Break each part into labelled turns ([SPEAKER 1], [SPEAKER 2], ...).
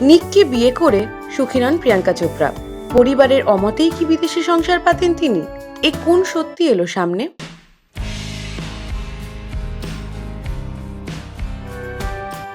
[SPEAKER 1] নিককে বিয়ে করে সুখী নন প্রিয়াঙ্কা চোপড়া। পরিবারের অমতেই কি বিদেশে সংসার পাতেন তিনি? এ কোন সত্যি এলো সামনে?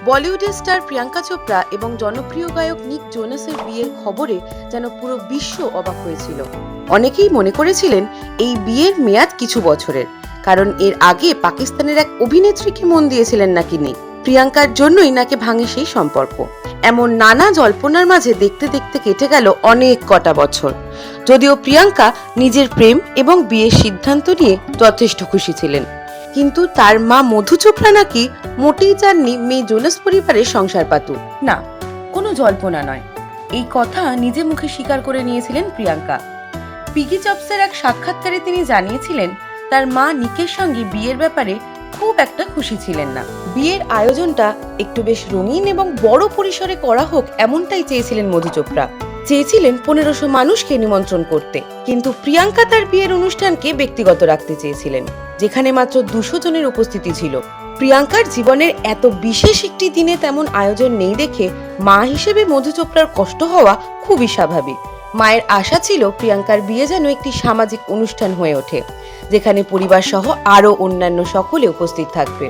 [SPEAKER 1] বলিউডের স্টার প্রিয়াঙ্কা চোপড়া এবং জনপ্রিয় গায়ক নিক জোনাসের বিয়ের খবরে যেন পুরো বিশ্ব অবাক হয়েছিল। অনেকেই মনে করেছিলেন এই বিয়ের মেয়াদ কিছু বছরের, কারণ এর আগে পাকিস্তানের এক অভিনেত্রীকে মন দিয়েছিলেন নাকি নিক। প্রিয়াঙ্কার জন্যই নাকি ভাঙে সেই সম্পর্ক। এমন নানা জল্পনার মাঝে দেখতে দেখতে কেটে গেল অনেক কটা বছর। যদিও প্রিয়াঙ্কা নিজের প্রেম এবং বিয়ের সিদ্ধান্ত নিয়ে যথেষ্ট খুশি ছিলেন। কিন্তু তার মা মধু চোপড়া নাকি মোটেই চাননি মেয়ে জোনাস পরিবারের সংসার পাতু। না, কোনো জল্পনা নয়। এই কথা নিজে মুখে স্বীকার করে নিয়েছিলেন প্রিয়াঙ্কা। পিগি চপসের এক সাক্ষাৎকারে তিনি জানিয়েছিলেন, তার মা নিকের সঙ্গে বিয়ের ব্যাপারে খুব একটা খুশি ছিলেন না। বিয়ের আয়োজনটা একটু বেশ রঙিন এবং বড় পরিসরে করা হোক এমনটাই চেয়েছিলেন মধু চোপড়া। চেয়েছিলেন পনেরোশো মানুষকে নিমন্ত্রণ করতে। কিন্তু প্রিয়াঙ্কা তার বিয়ের অনুষ্ঠানকে ব্যক্তিগত রাখতে চেয়েছিলেন, যেখানে মাত্র দুশো জনের উপস্থিতি ছিল। প্রিয়াঙ্কার জীবনের এত বিশেষ একটি দিনে তেমন আয়োজন নেই দেখে মা হিসেবে মধু চোপড়ার কষ্ট হওয়া খুবই স্বাভাবিক। মায়ের আশা ছিল প্রিয়াঙ্কার বিয়ে যেন একটি সামাজিক অনুষ্ঠান হয়ে ওঠে, যেখানে পরিবার সহ আরও অন্যান্য সকলে উপস্থিত থাকবে।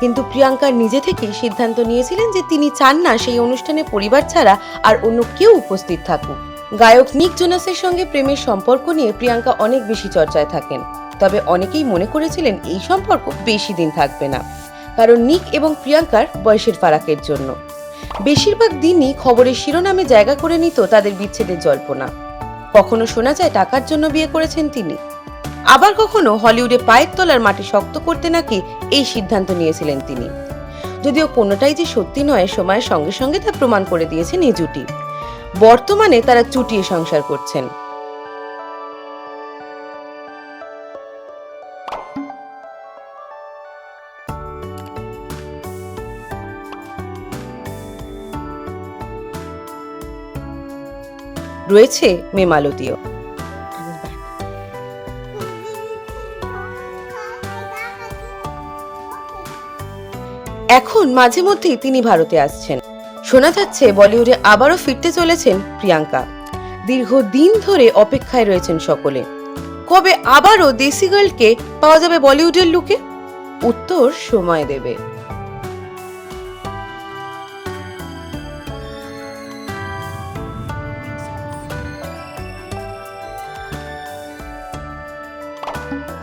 [SPEAKER 1] কিন্তু প্রিয়াঙ্কার নিজে থেকেই সিদ্ধান্ত নিয়েছিলেন যে তিনি চান না সেই অনুষ্ঠানে পরিবার ছাড়া আর অন্য কেউ উপস্থিত থাকুক। গায়ক নিক জোনাসের সঙ্গে প্রেমের সম্পর্ক নিয়ে প্রিয়াঙ্কা অনেক বেশি চর্চায় থাকেন। তবে অনেকেই মনে করেছিলেন এই সম্পর্ক বেশি দিন থাকবে না, কারণ নিক এবং প্রিয়াঙ্কার বয়সের ফারাকের জন্য। বেশিরভাগ দিনই খবরের শিরোনামে জায়গা করে নিত তাদের বিচ্ছেদের জল্পনা। কখনো শোনা যায় টাকার জন্য বিয়ে করেছেন তিনি। আবার কখনো হলিউডে পায়ের তলার মাটি শক্ত করতে নাকি এই সিদ্ধান্ত নিয়েছিলেন তিনি। যদিও কোনোটাই যে সত্যি নয়, সময়ের সঙ্গে সঙ্গে তা প্রমাণ করে দিয়েছেন এই জুটি। বর্তমানে তারা চুটিয়ে সংসার করছেন। রয়েছে মেমালতিও এখন মাঝে মধ্যেই তিনি ভারতে আসছেন। শোনা যাচ্ছে বলিউডে আবারও ফিরতে চলেছেন প্রিয়াঙ্কা। দীর্ঘদিন ধরে অপেক্ষায় রয়েছেন সকলে। কবে আবারও দেশি গার্লকে পাওয়া যাবে বলিউডের লুকে? উত্তর সময় দেবে। Thank you.